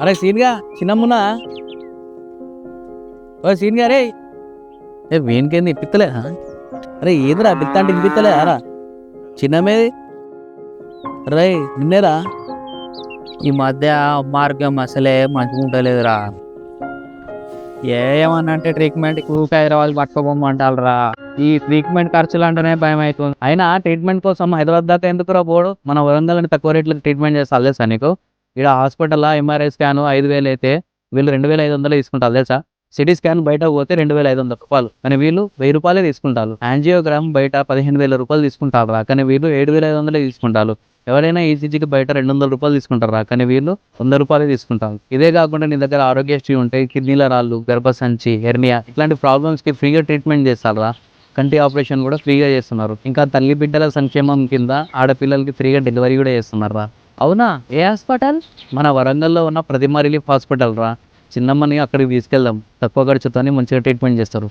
అరే సీన్గా? చిన్నమ్మునా? ఓ సీన్ గారే ఏ వీనికేంది ఇప్పిత్తలే అరే ఏదిరా పిత్త అంటే ఇప్పిత్తలే రా. చిన్నమేది రే నిన్నేరా? ఈ మధ్య మార్గం అసలే మంచిగా ఉండలేదురా ఏమన్నా అంటే ట్రీట్మెంట్ ఊరికే హైదరాబాద్ పట్టుకోపోమంటారా ఈ ట్రీట్మెంట్ ఖర్చులు అంటేనే భయం అవుతుంది అయినా ట్రీట్మెంట్ కోసం హైదరాబాద్ దాకా ఎందుకురా పోడు? మన వరంగల్ అని తక్కువ రేట్లకు ట్రీట్మెంట్ చేస్తారు తెలుసా నీకు? ఇక్కడ హాస్పిటల్లో ఎంఆర్ఐ స్కాన్ ఐదు వేలు అయితే వీళ్ళు రెండు వేల ఐదు వందలు తీసుకుంటారు తెలుసా? సిటీ స్కాన్ బయట పోతే రెండు వేల ఐదు వందల రూపాయలు. కానీ వీళ్ళు వెయ్యి రూపాయలే తీసుకుంటారు. యాంజియోగ్రామ్ బయట పదిహేను వేల రూపాయలు తీసుకుంటారు కానీ వీళ్ళు ఏడు వేల ఐదు వందలే తీసుకుంటారు. ఎవరైనా ఈసీజీకి బయట రెండు వందల రూపాయలు తీసుకుంటారా కానీ వీళ్ళు వంద రూపాయలే తీసుకుంటారు. ఇదే కాకుండా నీ దగ్గర ఆరోగ్యశ్రీ ఉంటే కిడ్నీల రాళ్ళు గర్భసంచి హెర్నియా ఇట్లాంటి ప్రాబ్లమ్స్కి ఫ్రీగా ట్రీట్మెంట్ చేస్తారా కంటి ఆపరేషన్ కూడా ఫ్రీగా చేస్తున్నారు. ఇంకా తల్లి బిడ్డల సంక్షేమం కింద ఆడపిల్లలకి ఫ్రీగా డెలివరీ కూడా చేస్తున్నారా అవునా? ఏ హాస్పిటల్? మన వరంగల్లో ఉన్న ప్రతిమ రిలీఫ్ హాస్పిటల్ రా. చిన్నమ్మని అక్కడికి తీసుకెళ్దాం. తక్కువ ఖర్చుతోనే మంచిగా ట్రీట్మెంట్ చేస్తారు.